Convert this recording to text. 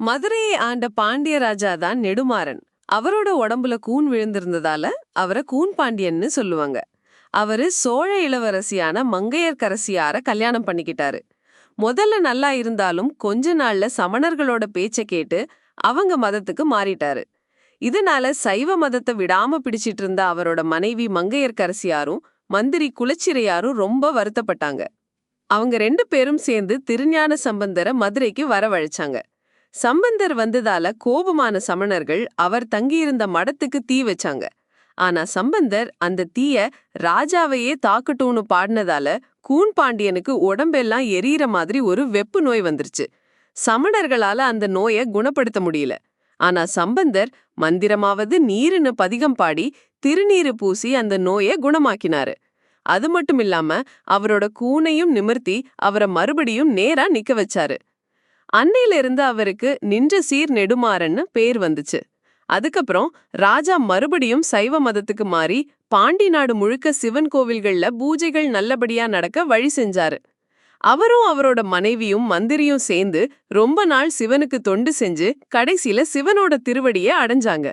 மதுரையை ஆண்ட பாண்டிய ராஜா தான் நெடுமாறன். அவரோட உடம்புல கூன் விழுந்திருந்ததால அவரை கூன் பாண்டியன்னு சொல்லுவாங்க. அவரு சோழ இளவரசியான மங்கையர்க்கரசியார கல்யாணம் பண்ணிக்கிட்டாரு. முதல்ல நல்லா இருந்தாலும் கொஞ்ச நாள்ல சமணர்களோட பேச்ச கேட்டு அவங்க மதத்துக்கு மாறிட்டாரு. இதனால சைவ மதத்தை விடாம பிடிச்சிட்டு இருந்த அவரோட மனைவி மங்கையர்க்கரசியாரும் மந்திரி குலச்சிறையாரும் ரொம்ப வருத்தப்பட்டாங்க. அவங்க ரெண்டு பேரும் சேர்ந்து திருஞான சம்பந்தரை மதுரைக்கு வரவழைச்சாங்க. சம்பந்தர் வந்ததால கோபமான சமணர்கள் அவர் தங்கியிருந்த மடத்துக்கு தீ வச்சாங்க. ஆனா சம்பந்தர் அந்த தீய ராஜாவையே தாக்கட்டும்னு பாடினதால கூன் பாண்டியனுக்கு உடம்பெல்லாம் எரியற மாதிரி ஒரு வெப்பு நோய் வந்துருச்சு. சமணர்களால அந்த நோயை குணப்படுத்த முடியல. ஆனா சம்பந்தர் மந்திரமாவது நீருன்னு பதிகம் பாடி திருநீரு பூசி அந்த நோயை குணமாக்கினாரு. அது மட்டும் இல்லாம அவரோட கூனையும் நிமிர்த்தி அவரை மறுபடியும் நேரா நிக்க வச்சாரு. அன்னையில இருந்து அவருக்கு நின்ற சீர் நெடுமாறன்னு பேர் வந்துச்சு. அதுக்கப்புறம் ராஜா மறுபடியும் சைவ மதத்துக்கு மாறி பாண்டி நாடு முழுக்க சிவன் கோவில்கள்ல பூஜைகள் நல்லபடியா நடக்க வழி செஞ்சாரு. அவரும் அவரோட மனைவியும் மந்திரியும் சேர்ந்து ரொம்ப நாள் சிவனுக்கு தொண்டு செஞ்சு கடைசியில சிவனோட திருவடியை அடைஞ்சாங்க.